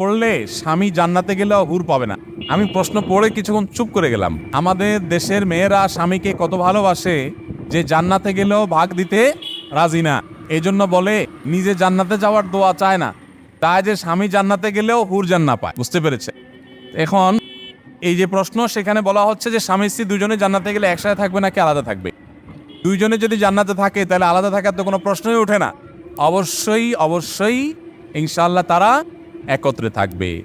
পড়লে স্বামী জান্নাতে গেলেও হুর পাবে না। আমি প্রশ্ন পড়ে কিছুক্ষণ চুপ করে গেলাম। আমাদের দেশের মেয়েরা স্বামীকে কত ভালোবাসে যে জান্নাতে গেলেও ভাগ দিতে রাজি না। এই জন্য বলে, নিজে জান্নাতে যাওয়ার দোয়া চায় না। তাই যে স্বামী জান্নাতে গেলেও হুর জান্না পায়। বুঝতে পেরেছে? এখন এই যে প্রশ্ন, সেখানে বলা হচ্ছে যে স্বামী স্ত্রী দুজনে জান্নাতে গেলে একসাথে থাকবে নাকি আলাদা থাকবে? দুইজনে যদি জান্নাতে থাকে, তাহলে আলাদা থাকার তো কোনো প্রশ্নই ওঠে না। অবশ্যই অবশ্যই ইনশাল্লাহ তারা একত্রে থাকবে।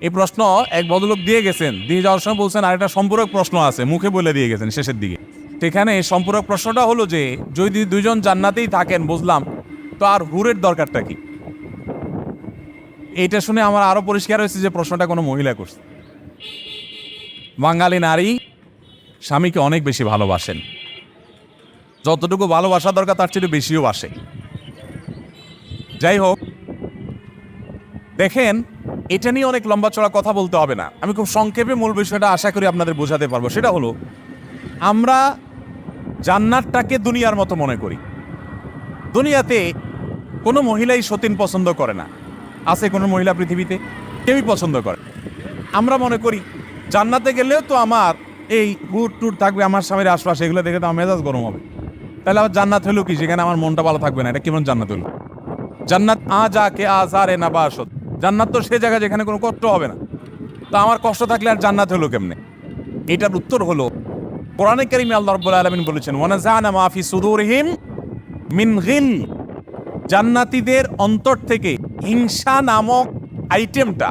এই প্রশ্ন এক ভদ্রলোক দিয়ে গেছেন। দিয়ে যাওয়ার সময় বলছেন আর একটা সম্পূরক প্রশ্ন আছে। মুখে বলে দিয়ে গেছেন শেষের দিকে। সেখানে সম্পূরক প্রশ্নটা হলো যে, যদি দুজন জান্নাতেই থাকেন, বুঝলাম, তো আর হুরের দরকারটা কি? এইটা শুনে আমার আরও পরিষ্কার হয়েছে যে প্রশ্নটা কোনো মহিলা করছে। বাঙালি নারী স্বামীকে অনেক বেশি ভালোবাসেন। যতটুকু ভালোবাসা দরকার, তার চেয়ে বেশিও বাসে। যাই হোক দেখেন, এটা নিয়ে অনেক লম্বা চড়া কথা বলতে হবে না। আমি খুব সংক্ষেপে মূল বিষয়টা আশা করি আপনাদের বোঝাতে পারব। সেটা হলো, আমরা জান্নাতটাকে দুনিয়ার মতো মনে করি। দুনিয়াতে কোনো মহিলাই সতীন পছন্দ করে না। আছে কোনো মহিলা পৃথিবীতে, কেউই পছন্দ করে আমরা মনে করি, জান্নাতে গেলেও তো আমার এই হুট টুট থাকবে, আমার স্বামীর আশপাশে, এগুলো দেখে তো আমার মেজাজ গরম হবে। তাহলে আমার জান্নাত হলো কি? সেখানে আমার মনটা ভালো থাকবে না। এটা কেমন জান্নাত হলো? জান্নাত আ যা কে আজারে না বাসত। জান্নাত তো সে জায়গা যেখানে কোনো কষ্ট হবে না। তা আমার কষ্ট থাকলে আর জান্নাত হলো কেমনে? এটার উত্তর হলো, কোরআনে কারিমে আল্লাহ রাব্বুল আলামিন বলেছেন, ওয়ানাজানা মাফি সুদুরহিম মিন গিল জান্নাতীদের অন্তর থেকে হিংসা নামক আইটেমটা,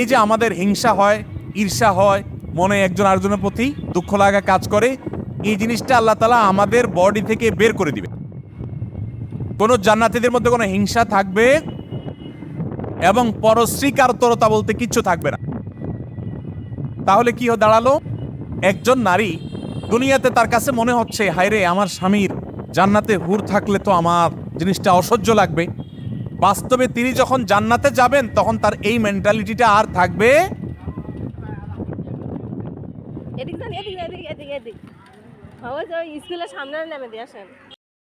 এই যে আমাদের হিংসা হয়, ঈর্ষা হয়, মনে একজন আরেকজনের প্রতি দুঃখ লাগা কাজ করে, এই জিনিসটা আল্লাহ তালা আমাদের বডি থেকে বের করে দিবে। কোনো জান্নাতিদের মধ্যে কোনো হিংসা থাকবে এবং পরশ্রী কারতরতা বলতে কিচ্ছু থাকবে না। তাহলে কি হয়ে দাঁড়াল? একজন নারী দুনিয়াতে তার কাছে মনে হচ্ছে, হায়রে, আমার স্বামীর জান্নাতে হুর থাকলে তো আমার জিনিসটা অসহ্য লাগবে। বাস্তবে তিনি যখন জান্নাতে যাবেন, তখন তার এই মেন্টালিটিটা আর থাকবে এদিক এদিক এদিক এদিক এদিক। স্কুলের সামনে নেমে দিয়ে আসেন।